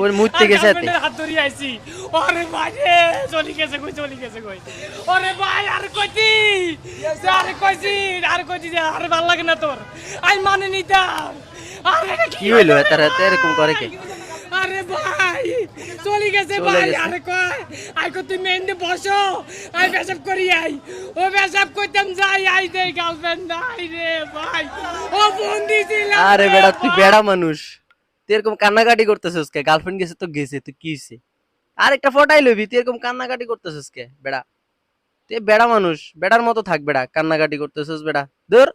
কোন মুহূর্তে গেছে? হাত ধরে আইছি। ভাই চলি গেছে কই চলি গেছে কই? আরে ভাই আর কইতি আরে কইছি আর কইছি যে আরে ভালো লাগে না তোর। আই মানে নিতাম আরে কি হইল তার হাতে? এরকম করে কে? আরে ভাই চলি গেছে ভাই আরে কই আই কো তুই মেন্ডে বসো। আই পেশাব করি আই। ও পেশাব কইতাম যাই আই দে গার্লফ্রেন্ড নাই রে ভাই। ও ফোন দিছিল আরে বেড়া তুই বেড়া মানুষ। তুই এরকম কান্নাকাটি করতেছিস কে? গার্লফ্রেন্ড গেছে তো গেছে তুই কি হইছে? আর একটা ফটাই লবি তুই এরকম কান্নাকাটি করতেছিস কে? বেড়া। তুই বেড়া মানুষ বেড়ার মতো থাক বেড়া কান্নাকাটি করতেছিস বেড়া। দূর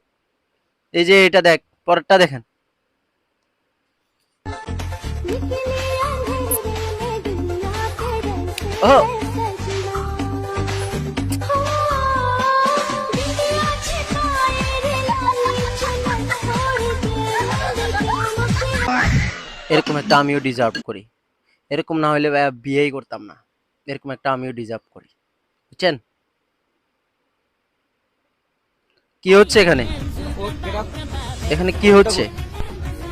এই যে এটা দেখ পরেরটা দেখেন। ও এরকম একটা আমিও ডিজার্ভ করি। এরকম না হলে ভাইয়া, বিয়েই করতাম না। এরকম একটা আমিও ডিজার্ভ করি। বুঝছেন? কি হচ্ছে এখানে? এখানে কি হচ্ছে?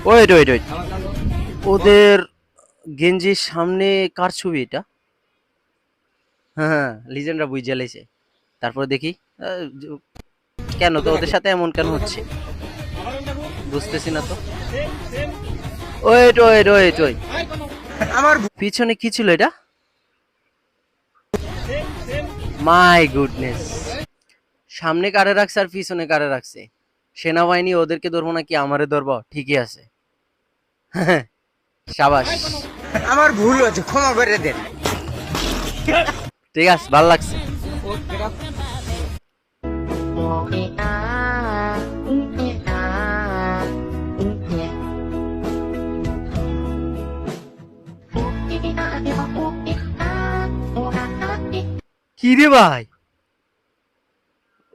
Wait wait wait. ওদের গেঞ্জির সামনে কার ছবি এটা? হ্যাঁ লিজেন্ডরা বুঝ জ্বালাইছে তারপরে দেখি কেন তো ওদের সাথে এমন কেন হচ্ছে? বুঝতেছি না তো। Wait wait wait wait. আমার পিছনে কি ছিল এটা? মাই গুডনেস সামনে কারে রাখছে আর পিছনে কারে রাখছে? সেনাবাহিনী ওদেরকে ধরবো নাকি আমারে ধরবো? ঠিকই আছে। সাবাস। আমার ভুল হচ্ছে ক্ষমা করে দেন। ঠিক আছে ভালো লাগছে। কি রে ভাই?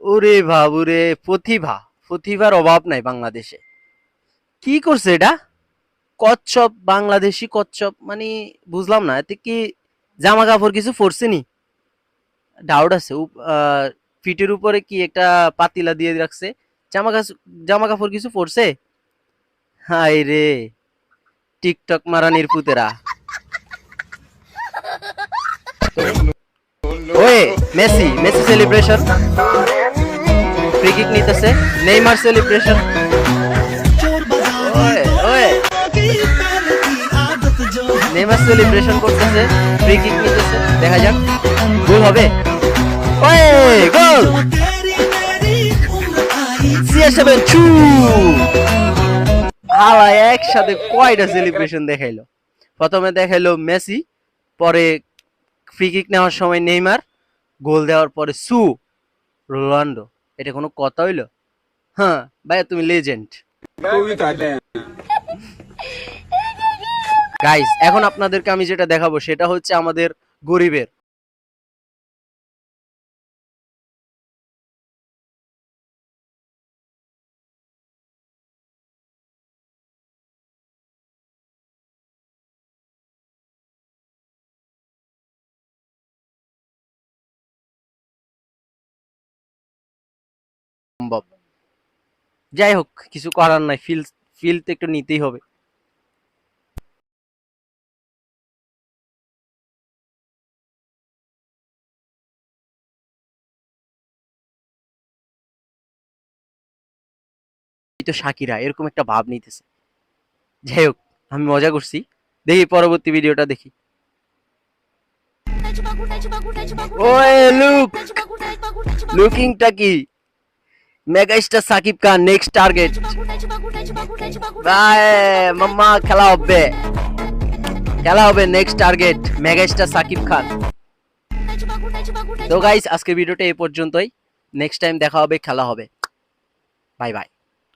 ওরে বাবুরে, প্রতিভা, প্রতিভার অভাব নাই বাংলাদেশে। কি করছে এটা? কচ্ছপ, বাংলাদেশি কচ্ছপ মানে বুঝলাম না, এতে কি জামা কাপড় কিছু পরছে নি? ডাউট আছে ফিটের উপরে কি একটা পাতিলা দিয়ে রাখছে? জামা জামা কাপড় কিছু পরছে? হাই রে, টিকটক মারানির পুতেরা। Messi Messi celebration free kick নিতেছে, নেইমার সেলিব্রেশন নেইমার সেলিব্রেশন করতেছে ফ্রি কিক নিতেছে, দেখা যাক। গোল হবে। ওয়ে গোল। সিএস7 চু হালা একসাথে কয়টা সেলিব্রেশন দেখাইলো? প্রথমে দেখাইলো মেসি, পরে ফ্রি কিক নেওয়ার সময় নেইমার গোল দেওয়ার পরে সু রোনাল্ডো এটা কোনো কথা হইল? হ্যাঁ ভাইয়া তুমি লেজেন্ড গাইস এখন আপনাদেরকে আমি যেটা দেখাবো সেটা হচ্ছে আমাদের গরিবের সম্ভব। যাই হোক কিছু করার নাই ফিল ফিল তো একটু নিতেই হবে। এই তো শাকিরা এরকম একটা ভাব নিতেছে। যাই হোক আমি মজা করছি। দেখি পরবর্তী ভিডিওটা দেখি। ওয়ে লুক লুকিংটা কি? Mega star Shakib Khan next target ভাই মাম্মা খেলা হবে খেলা হবে next target megastar Shakib Khan তো গাইস আজকের ভিডিওটা এই পর্যন্তই। নেক্সট টাইম দেখা হবে, খেলা হবে। Bye bye